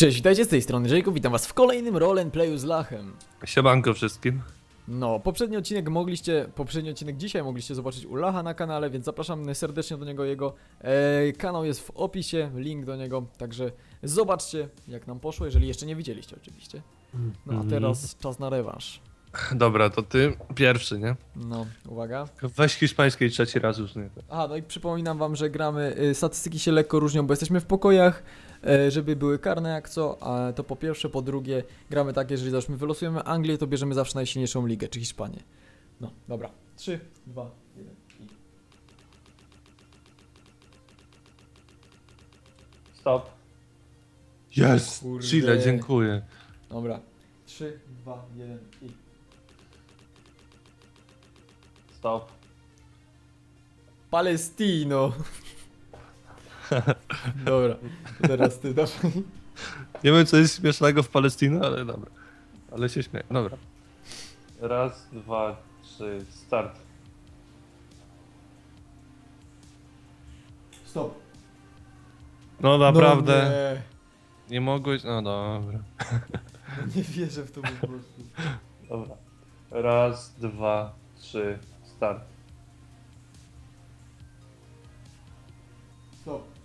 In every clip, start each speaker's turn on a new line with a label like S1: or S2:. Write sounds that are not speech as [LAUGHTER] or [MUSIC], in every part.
S1: Cześć, witajcie z tej strony Jacob, witam was w kolejnym roleplayu z Lachem.
S2: Siemanko wszystkim.
S1: No, poprzedni odcinek mogliście, poprzedni odcinek dzisiaj mogliście zobaczyć u Lacha na kanale, więc zapraszam serdecznie do niego, jego e, kanał jest w opisie, link do niego, także zobaczcie jak nam poszło, jeżeli jeszcze nie widzieliście oczywiście. No a
S2: Mhm.
S1: teraz czas na rewanż.
S2: Dobra, to ty pierwszy, nie?
S1: No, uwaga.
S2: Weź hiszpańskiej trzeci raz już nie.
S1: Aha, no i przypominam wam, że gramy, y, statystyki się lekko różnią, bo jesteśmy w pokojach, żeby były karne jak co, a to po pierwsze, po drugie, gramy tak, jeżeli załóżmy wylosujemy Anglię, to bierzemy zawsze najsilniejszą ligę, czy Hiszpanię. No, dobra. 3, 2, 1 i...
S2: Stop. Jest!
S1: Kurde.
S2: Chile, dziękuję.
S1: Dobra. 3, 2, 1 i...
S2: Stop.
S1: Palestino! [LAUGHS] dobra, teraz ty, dawaj.
S2: Nie wiem co jest śmiesznego w Palestynie, ale dobra. Ale się śmieję. Dobra. Raz, dwa, trzy, start.
S1: Stop.
S2: No naprawdę.
S1: No nie.
S2: nie. mogłeś. No dobra. [LAUGHS]
S1: nie wierzę w to po prostu.
S2: Dobra. Raz, dwa, trzy, start.
S1: Stop.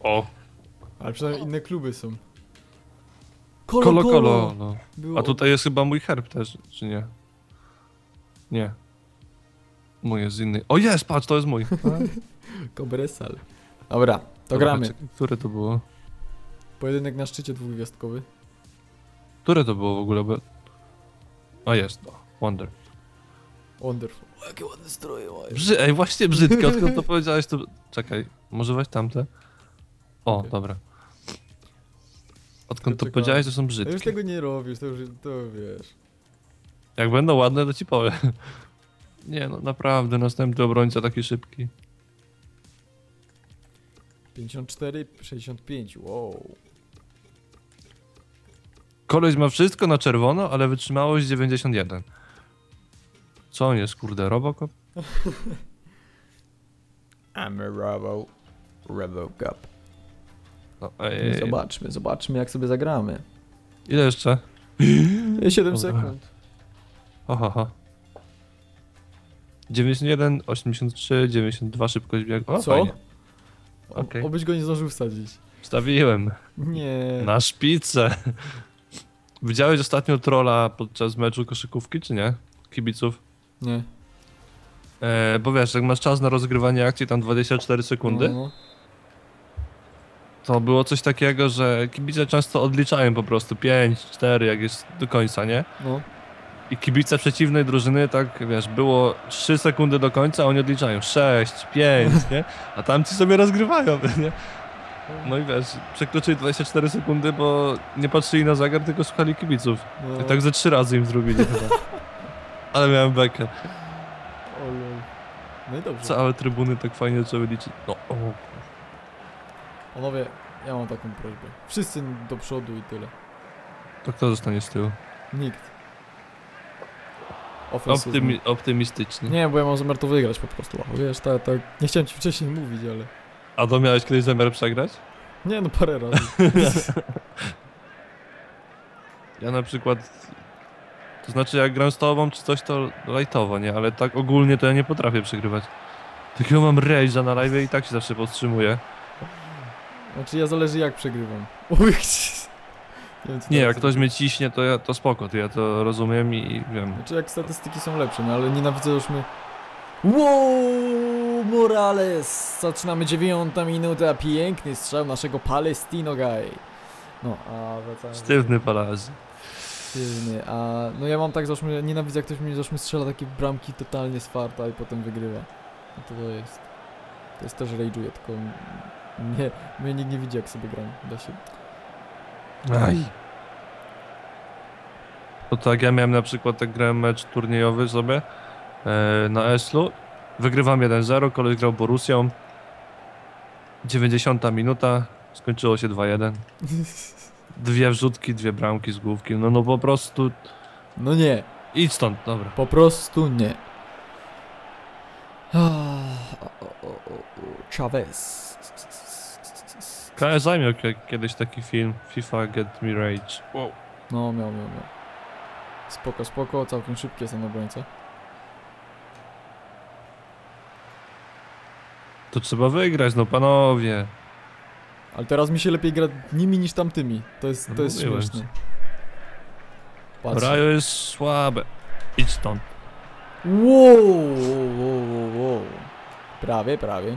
S2: O!
S1: Ale przynajmniej inne kluby są.
S2: Kolo kolo. No.
S1: Było.
S2: A tutaj jest chyba mój herb też, czy nie? Nie. Mój jest inny. O jest, patrz, to jest mój. [LAUGHS]
S1: Kobresal. Dobra, to
S2: Dobra,
S1: gramy.
S2: czekaj, Które to było?
S1: Pojedynek na szczycie dwugwiazdkowy.
S2: Które to było w ogóle? Bo... O jest, no. Wonder.
S1: Wonderful. O, jakie ładne stroje mają.
S2: Brzy... Ej, właśnie brzydkie, odkąd to powiedziałeś to... Czekaj, może weź tamte? O,
S1: Okej.
S2: dobra. Odkąd to powiedziałeś, to są
S1: A już
S2: brzydkie.
S1: tego nie robisz, to już to wiesz.
S2: Jak będą ładne, to ci powiem. [LAUGHS] Nie no, naprawdę, następny obrońca taki szybki.
S1: 54, 65, wow.
S2: Koleś ma wszystko na czerwono, ale wytrzymałość 91. Co on jest, kurde, Robocop? [LAUGHS]
S1: I'm a Robo. Robo Cup.
S2: No, ej,
S1: Zobaczmy, zobaczmy jak sobie zagramy.
S2: ile jeszcze?
S1: 7
S2: Dobra.
S1: sekund.
S2: Ho, ho. 91, 83, 92 szybkość biegu. O,
S1: Co?
S2: fajnie.
S1: O-
S2: Okej.
S1: Obyś go nie zdążył wsadzić.
S2: Wstawiłem.
S1: Nie.
S2: Na szpicę. Widziałeś ostatnio trolla podczas meczu koszykówki, czy nie? Kibiców.
S1: Nie.
S2: E, bo wiesz, jak masz czas na rozgrywanie akcji, tam 24 sekundy,
S1: No, no.
S2: To było coś takiego, że kibice często odliczają po prostu 5, 4, jak jest do końca, nie?
S1: no.
S2: I kibice przeciwnej drużyny, tak wiesz, było 3 sekundy do końca, a oni odliczają 6, 5, [LAUGHS] nie? A tamci sobie rozgrywają, [LAUGHS] nie? No i wiesz, przekroczyli 24 sekundy, bo nie patrzyli na zegar, tylko słuchali kibiców.
S1: no.
S2: I tak ze trzy razy im zrobili chyba. [LAUGHS] Ale miałem bekę.
S1: O, lol. No i dobrze.
S2: Całe trybuny tak fajnie zaczęły liczyć. No, o.
S1: Panowie, ja mam taką prośbę. Wszyscy do przodu i tyle.
S2: To kto zostanie z tyłu?
S1: Nikt.
S2: Optymi optymistycznie.
S1: Nie, bo ja mam zamiar to wygrać po prostu. A Wiesz, tak, tak. Nie chciałem ci wcześniej mówić, ale.
S2: A to miałeś kiedyś zamiar przegrać?
S1: Nie, no parę razy. [LAUGHS]
S2: Ja na przykład... To znaczy jak gram z tobą czy coś to lajtowo, nie? Ale tak ogólnie to ja nie potrafię przegrywać. Takiego mam rage'a na live i tak się zawsze powstrzymuję.
S1: Znaczy ja zależy jak przegrywam. [LAUGHS] Uj, nie, wiem,
S2: Nie, jak ktoś mnie ciśnie, to ja to spoko, to ja to rozumiem i wiem.
S1: Znaczy jak statystyki są lepsze, no ale nienawidzę już my... Wow, Morales! Zaczynamy dziewiąta minuta, piękny strzał naszego Palestino guy. No, a wracając...
S2: Sztywny palazy.
S1: Sztywny, a no ja mam tak, załóżmy, nienawidzę jak ktoś mi załóżmy strzela takie bramki totalnie z farta i potem wygrywa. No to to jest... To jest też rage'uje, tylko... [LAUGHS] Nie, mnie nikt nie widzi jak sobie gram, da się...
S2: Aj. To tak, ja miałem na przykład, tak grałem mecz turniejowy sobie e, na Eslu. Wygrywam 1-0, koleś grał Borusią. 90 minuta, skończyło się 2-1. [LAUGHS] Dwie wrzutki, dwie bramki z główki. No, no po prostu
S1: No nie,
S2: idź stąd, dobra.
S1: po prostu nie. Ah, Chavez.
S2: KSI miał ki- kiedyś taki film, FIFA Get Me Rage. Wow.
S1: No, miał, miał, miał. Spoko, spoko, całkiem szybkie są obrońca.
S2: To trzeba wygrać, no panowie.
S1: Ale teraz mi się lepiej gra nimi niż tamtymi. To jest, to
S2: No
S1: jest śmieszne. Patrz.
S2: Rajo jest słabe. Idź stąd.
S1: Wow, wow, wow, wow. Prawie, prawie.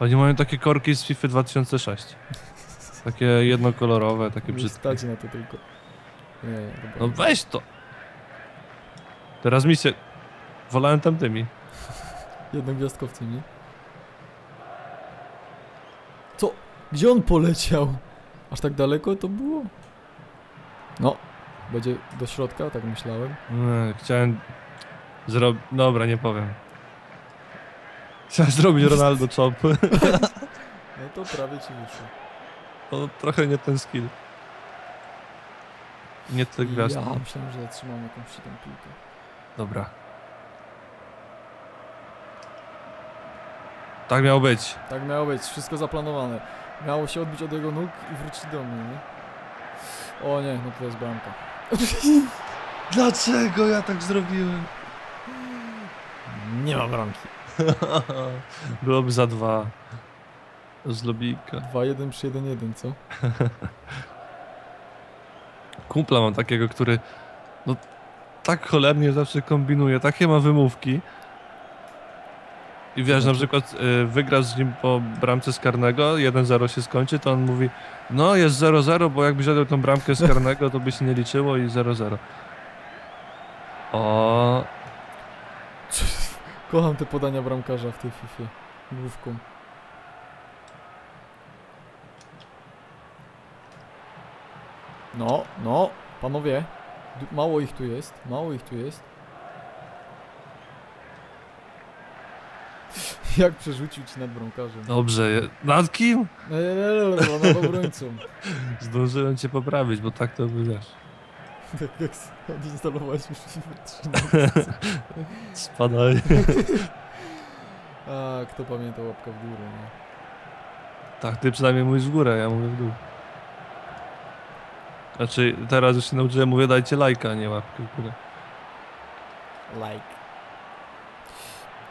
S2: Oni mają takie korki z FIFA 2006. Takie jednokolorowe, takie
S1: Nie
S2: brzydkie.
S1: stać na to tylko. Nie, nie.
S2: No weź to. Teraz mi się... Wolałem tamtymi.
S1: Jednogwiazdkowcem, nie? Co? Gdzie on poleciał? Aż tak daleko to było? No, będzie do środka, tak myślałem.
S2: Nie, chciałem zrobić... Dobra, nie powiem. Chciałem zrobić Ronaldo Chop. [LAUGHS]
S1: No to prawie ci wyszło.
S2: To trochę nie ten skill. Nie te gwiazdki.
S1: Ja myślałem, że zatrzymam jakąś tam piłkę.
S2: Dobra. Tak miało być.
S1: Tak miało być, wszystko zaplanowane. Miało się odbić od jego nóg i wrócić do mnie, nie? O nie, no to jest bramka. [LAUGHS]
S2: Dlaczego ja tak zrobiłem?
S1: Nie ma bramki. [LAUGHS]
S2: Byłoby za dwa. Z lobika.
S1: 2-1 przy 1-1, co? [LAUGHS]
S2: Kumpla mam takiego, który no tak cholernie zawsze kombinuje, takie ma wymówki. I wiesz, na przykład y, wygrasz z nim po bramce z karnego, 1-0 się skończy, to on mówi, no jest 0-0, bo jakbyś zadał tą bramkę [LAUGHS] z karnego, to by się nie liczyło i 0-0. O,
S1: Kocham te podania bramkarza w tej FIFA. Główką. No, no, panowie. Mało ich tu jest, mało ich tu jest. Jak przerzucił ci nad bramkarzem?
S2: dobrze. Nad kim?
S1: Eee, nad obrońcą.
S2: Zdążyłem cię poprawić, bo tak to by wiesz.
S1: Tak jak odinstalowałeś już FIFA 13.
S2: Spadaj. [LAUGHS]
S1: A, kto pamięta łapka w górę, nie?
S2: Tak, ty przynajmniej mówisz w górę, ja mówię w dół. Znaczy, teraz już się nauczyłem, mówię dajcie lajka, a nie łapkę w górę.
S1: Like.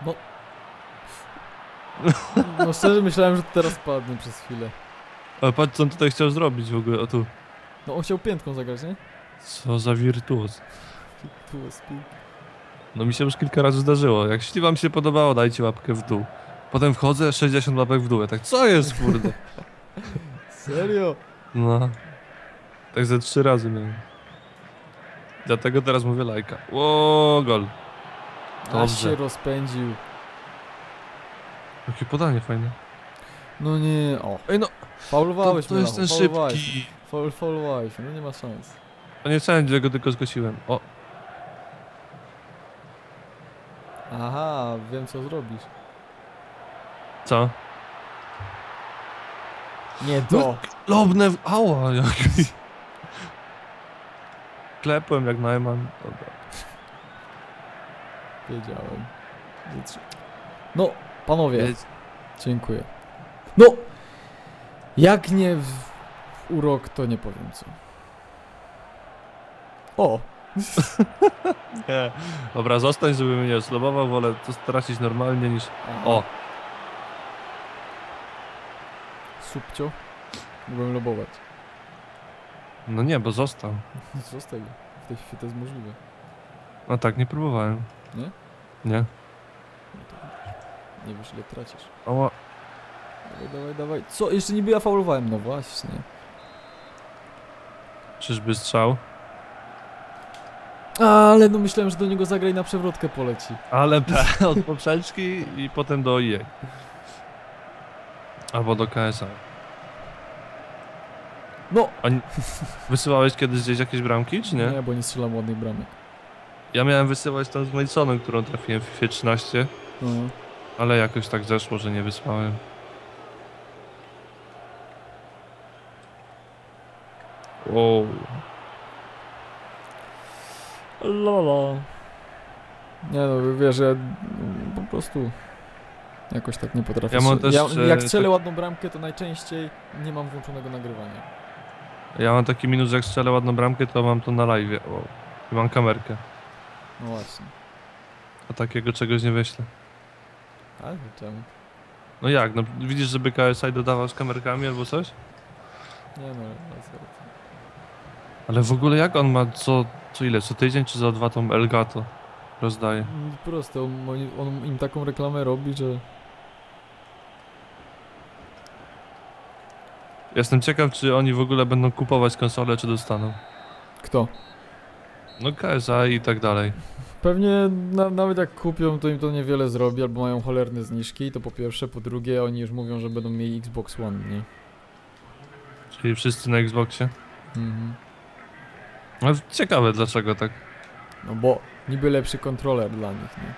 S1: No. No szczerze myślałem, że to teraz padnie przez chwilę.
S2: Ale patrz, co on tutaj chciał zrobić w ogóle, o tu.
S1: No on chciał piętką zagrać, nie?
S2: Co za wirtuoz.
S1: Pił.
S2: No mi się już kilka razy zdarzyło. Jak jeśli wam się podobało, dajcie łapkę w dół. Potem wchodzę, 60 łapek w dół. Ja tak, co jest, kurde? [LAUGHS]
S1: Serio?
S2: No. Tak ze trzy razy miałem. Dlatego teraz mówię lajka. Ło, gol.
S1: Aż
S2: Dobrze.
S1: się rozpędził.
S2: Jakie podanie fajne.
S1: No nie, o.
S2: Ej no, to,
S1: Faulowałeś
S2: to
S1: mnie,
S2: jest ten
S1: faulowałeś.
S2: szybki.
S1: Faul, faulowałeś, no nie ma szans.
S2: To nie sędzia, go tylko zgłosiłem. O,
S1: Aha, wiem co zrobisz.
S2: co?
S1: Nie to.
S2: Lobne, w... ała, jaki. Klepłem jak Najman. Dobra.
S1: Wiedziałem. że No, panowie, dziękuję. No! Jak nie w urok, to nie powiem co. O! [LAUGHS]
S2: Nie. Dobra, zostań, żeby mnie nie oslobował, wolę to stracić normalnie niż... O,
S1: Subcio. Mogłem lobować.
S2: no nie, bo został.
S1: Co z tego? W tej chwili to jest możliwe.
S2: No tak, nie próbowałem.
S1: Nie?
S2: Nie.
S1: No nie wiesz ile tracisz.
S2: Ała.
S1: Dawaj, dawaj, dawaj. Co? Jeszcze niby ja faulowałem, no właśnie.
S2: Czyżby strzał?
S1: Ale no myślałem, że do niego zagraj na przewrotkę poleci.
S2: Ale [LAUGHS] od poprzeczki i potem do IE. Albo do KSA.
S1: No!
S2: Wysyłałeś kiedyś gdzieś jakieś bramki, czy nie?
S1: Nie, bo nie strzelam ładnych bramek.
S2: Ja miałem wysyłać tam z Masonem, którą trafiłem w FIFA 13,
S1: No.
S2: ale jakoś tak zeszło, że nie wysłałem. Wow.
S1: Lala. Nie no, wiesz, ja po prostu Jakoś tak nie potrafię.
S2: Ja mam też,
S1: ja,
S2: e,
S1: jak strzelę
S2: tak-
S1: ładną bramkę, to najczęściej nie mam włączonego nagrywania.
S2: Ja mam taki minus, że jak strzelę ładną bramkę, to mam to na live. Wow. I mam kamerkę.
S1: No właśnie.
S2: A takiego czegoś nie wyślę.
S1: Ale czemu?
S2: No jak, no widzisz, żeby KSI dodawał z kamerkami albo coś?
S1: Nie no, racja.
S2: Ale w ogóle jak on ma co, co ile, co tydzień czy za dwa tą Elgato rozdaje?
S1: Mm, Proste, on, on im taką reklamę robi, że...
S2: Jestem ciekaw, czy oni w ogóle będą kupować konsole, czy dostaną.
S1: Kto?
S2: No KSI i tak dalej.
S1: Pewnie na, nawet jak kupią, to im to niewiele zrobi, albo mają cholerne zniżki, to po pierwsze, po drugie, oni już mówią, że będą mieli Xbox One, nie?
S2: Czyli wszyscy na Xboxie.
S1: Mhm.
S2: No ciekawe dlaczego tak.
S1: No bo niby lepszy kontroler dla nich, nie?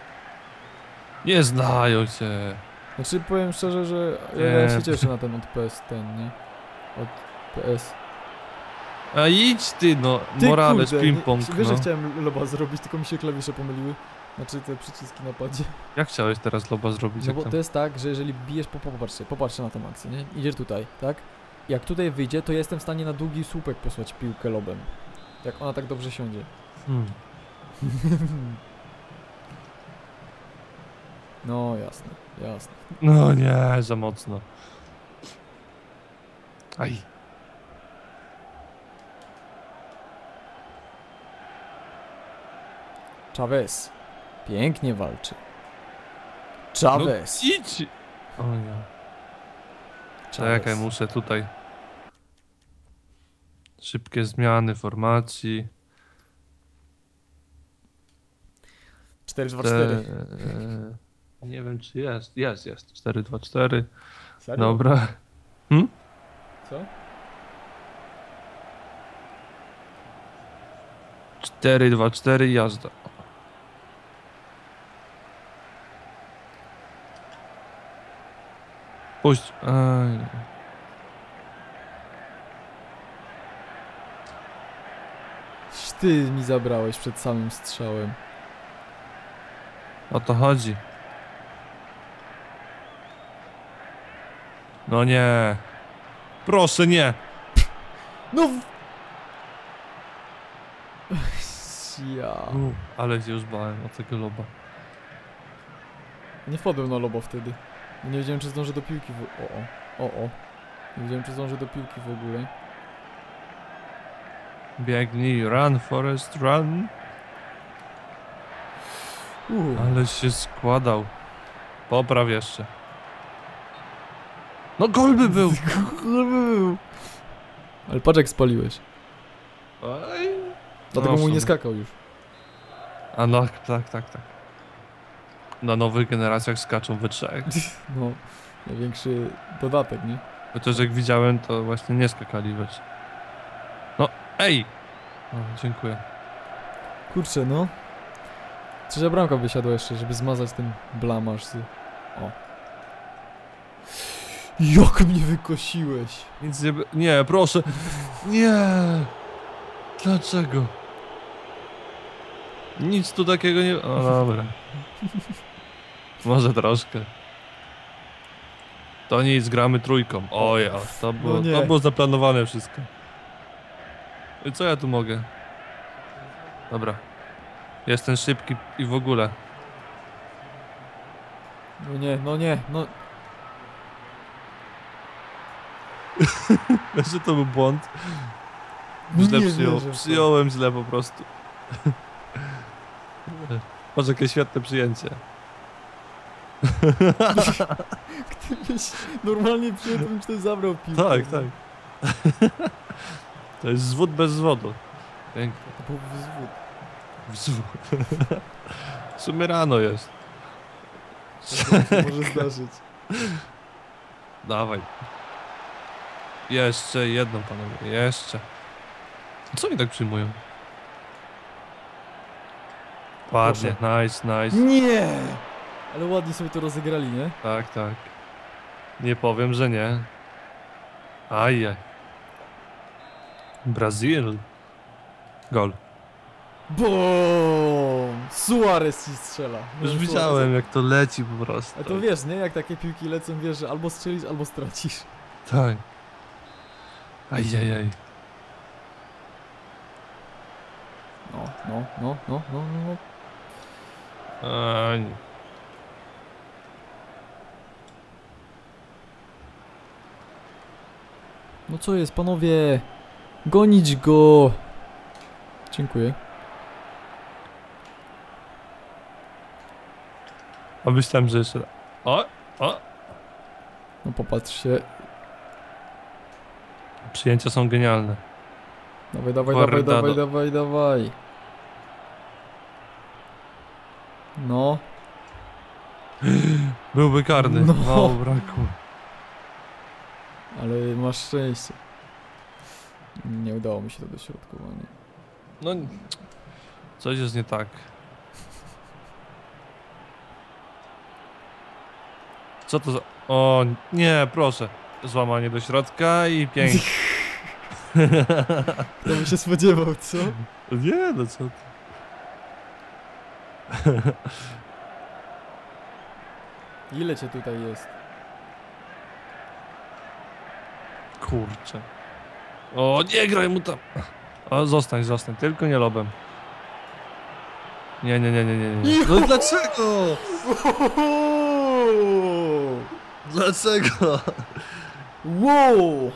S2: Nie znają cię.
S1: Znaczy powiem szczerze, że ja, się cieszę na ten od PS ten, nie? Od PS.
S2: A idź ty no, Morales,
S1: kurde,
S2: ping-pong,
S1: Wiesz, że
S2: no.
S1: chciałem loba zrobić, tylko mi się klawisze pomyliły. Znaczy te przyciski na padzie.
S2: Jak chciałeś teraz loba zrobić?
S1: No bo
S2: tam?
S1: to jest tak, że jeżeli bijesz, po, popatrzcie, popatrzcie na tę akcję, nie? Idziesz tutaj, tak? Jak tutaj wyjdzie, to ja jestem w stanie na długi słupek posłać piłkę lobem. Jak ona tak dobrze siądzie.
S2: Hmm. [LAUGHS]
S1: No jasne, jasne.
S2: No nie, za mocno. Aj.
S1: Chavez. Pięknie walczy.
S2: No,
S1: Chavez.
S2: idź! O nie. Czekaj, muszę tutaj. Szybkie zmiany formacji.
S1: 4 2
S2: Te,
S1: 4
S2: e, nie wiem czy jest. Jest, jest. 4, 2, 4.
S1: Serio?
S2: Dobra.
S1: Co?
S2: 4, 2, 4 jazda. Puść. Aj.
S1: Ty mi zabrałeś przed samym strzałem.
S2: O to chodzi. No nie. Proszę nie.
S1: No w... Ja.
S2: U, ale się już bałem o tego loba.
S1: Nie wpadłem na lobo wtedy. Nie wiedziałem czy zdążę do piłki w... O o. O o. Nie wiedziałem czy zdążę do piłki w ogóle.
S2: Biegnij, run Forest, run. Ale się składał. Popraw jeszcze. No [LAUGHS] gol by był.
S1: Ale patrz jak spaliłeś.
S2: Oj.
S1: Dlatego
S2: No,
S1: mu nie skakał już.
S2: A no, tak, tak, tak. Na nowych generacjach skaczą we trzech. [LAUGHS]
S1: No. Największy dodatek, nie?
S2: Chociaż jak widziałem, to właśnie nie skakali we trzech. No, ej! O, dziękuję.
S1: Kurczę, no. Trzecia bramka wysiadła jeszcze, żeby zmazać ten blamaż z... O. Jak mnie wykosiłeś!
S2: Nic nie... Nie, proszę. Nie! Dlaczego? Nic tu takiego nie... O, dobra. [LAUGHS] Może troszkę. To nic, gramy trójką. O ja, to było,
S1: nie.
S2: to było zaplanowane wszystko. I co ja tu mogę? Dobra. Jestem szybki i w ogóle.
S1: No nie, no nie, no...
S2: Że [LAUGHS] to był błąd.
S1: No
S2: Źle
S1: nie
S2: przyjął,
S1: wierzę w to.
S2: przyjąłem źle po prostu. Patrz jakie świetne przyjęcie. [LAUGHS]
S1: Gdybyś normalnie przyjął, to bym ci zabrał piłkę.
S2: Tak, tak. [LAUGHS] To jest zwód bez zwodu. Pięknie.
S1: To był wzwód.
S2: Wzwód. W sumie rano jest.
S1: To się może [LAUGHS] zdarzyć.
S2: Dawaj. Jeszcze jedną panowie, jeszcze. Co oni tak przyjmują? Ładnie, nice, nice.
S1: Nie! Ale ładnie sobie to rozegrali, nie?
S2: Tak, tak. Nie powiem, że nie. Ajaj. Brazil. Gol.
S1: BOOM! Suarez ci strzela.
S2: Już
S1: Suarez.
S2: widziałem jak to leci po prostu.
S1: A to wiesz, nie? Jak takie piłki lecą, wiesz, że albo strzelisz, albo stracisz.
S2: Tak. Ajajaj.
S1: No, no, no, no, no, no.
S2: Aj.
S1: No co jest, panowie? Gonić go! Dziękuję.
S2: A myślałem, że jeszcze. O, o.
S1: No popatrz się.
S2: Przyjęcia są genialne.
S1: Dawaj, dawaj, dawaj, dawaj, dawaj, dawaj. No. [GASPS]
S2: Byłby karny.
S1: No.
S2: Mało brakło.
S1: Ale masz szczęście. Nie udało mi się to dośrodkowanie.
S2: No, coś jest nie tak. Co to za... O, nie, proszę. Złamanie do środka i pięknie.
S1: Kto by się spodziewał, co?
S2: nie, no co ty.
S1: Ile cię tutaj jest?
S2: Kurczę. O, nie graj mu tam. O, zostań, zostań, tylko nie lobem. Nie, nie, nie, nie, nie. nie. No dlaczego? Dlaczego?
S1: Wow!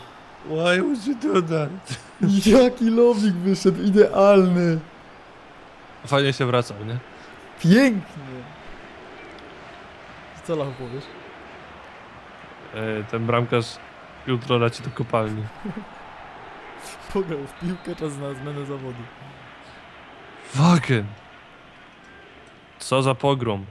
S2: Why would you do that?
S1: Jaki lobik wyszedł, idealny!
S2: Fajnie się wracał, nie?
S1: Pięknie! Co Lachu powiesz?
S2: E, ten bramkarz jutro leci do kopalni.
S1: Pograł w piłkę, czas na zmianę zawodu.
S2: Fucking. Co za pogrom.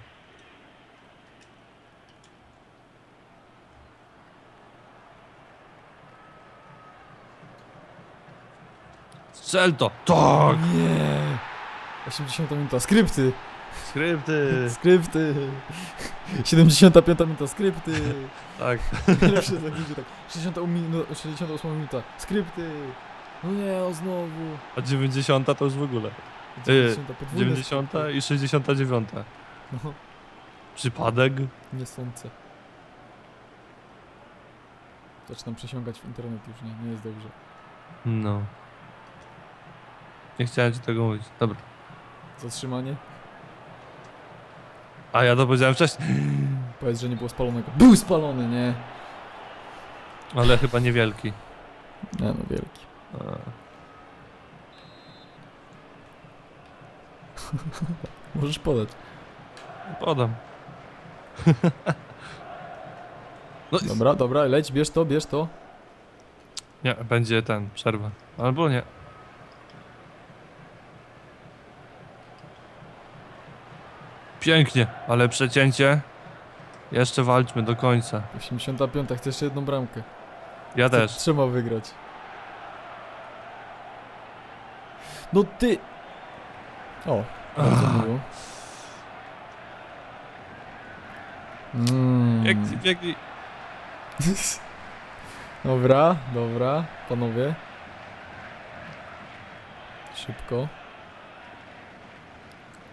S2: Strzel to! Tak!
S1: Nie! 80 minuta, skrypty!
S2: Skrypty!
S1: Skrypty! 75 minuta, skrypty!
S2: Tak.
S1: Zaklęcie tak. 60 minu 68 minuta, skrypty! No nie, o znowu.
S2: A 90 to już w ogóle.
S1: 90, podwójne
S2: 90
S1: skrypty.
S2: i 69.
S1: No,
S2: Przypadek?
S1: nie sądzę. Zaczynam przesiągać w internet już, nie, nie jest dobrze.
S2: No. Nie chciałem ci tego mówić. Dobra.
S1: Zatrzymanie?
S2: A ja to powiedziałem wcześniej.
S1: Powiedz, że nie było spalonego. Był spalony, nie?
S2: Ale chyba niewielki.
S1: Nie no, wielki.
S2: A. [LAUGHS]
S1: Możesz podać.
S2: Podam. [LAUGHS] no i-
S1: Dobra, dobra, leć, bierz to, bierz to.
S2: Nie, będzie ten, przerwa. Albo nie. Pięknie, ale przecięcie. Jeszcze walczmy do końca.
S1: 85, chcesz jeszcze jedną bramkę.
S2: Ja
S1: Chcę
S2: też.
S1: Trzeba wygrać. No ty! O, bardzo
S2: Ach.
S1: miło. Mm. [LAUGHS] Dobra, dobra, panowie. Szybko.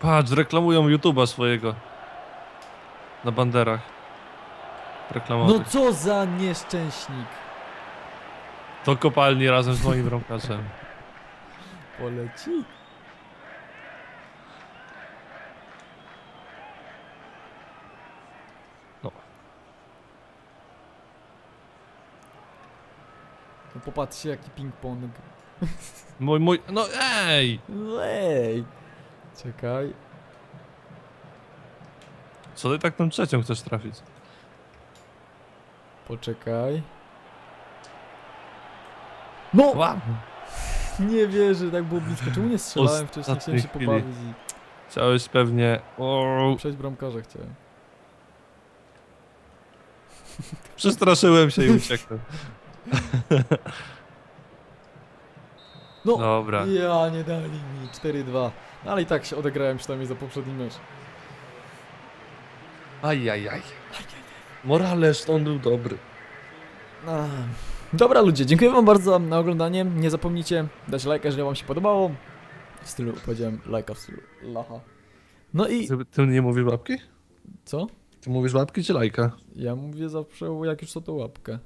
S2: Patrz, reklamują YouTube'a swojego. Na banderach.
S1: No
S2: Reklamowych.
S1: co za nieszczęśnik.
S2: Do kopalni razem z moim bramkarzem.
S1: Poleci.
S2: No.
S1: No popatrzcie jaki ping-pong.
S2: Mój, mój, no ej!
S1: Ej! Czekaj.
S2: Co ty tak tą trzecią chcesz trafić?
S1: Poczekaj. No!
S2: Wow.
S1: Nie wierzę, tak było blisko. Czemu nie strzelałem wcześniej? Chciałem się
S2: chwili.
S1: pobawić i
S2: Chciałeś pewnie... O,
S1: przejść bramkarza chciałem.
S2: przestraszyłem się i uciekłem. [LAUGHS]
S1: No!
S2: Dobra.
S1: Ja, nie dali mi. 4-2. No, ale i tak się odegrałem przynajmniej za poprzedni mecz.
S2: Ajajaj. Morales, on był dobry.
S1: Dobra ludzie, dziękuję wam bardzo za oglądanie. Nie zapomnijcie dać lajka, jeżeli wam się podobało. W stylu, powiedziałem lajka w stylu lacha. No i
S2: Ty, ty nie mówisz łapki?
S1: co?
S2: Ty mówisz łapki czy lajka?
S1: Ja mówię zawsze, jak już co to łapkę.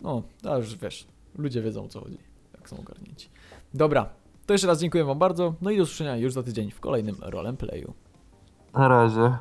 S1: No, a już wiesz, ludzie wiedzą o co chodzi, jak są ogarnięci. Dobra, to jeszcze raz dziękuję wam bardzo, no i do usłyszenia już za tydzień w kolejnym roleplayu.
S2: Na razie.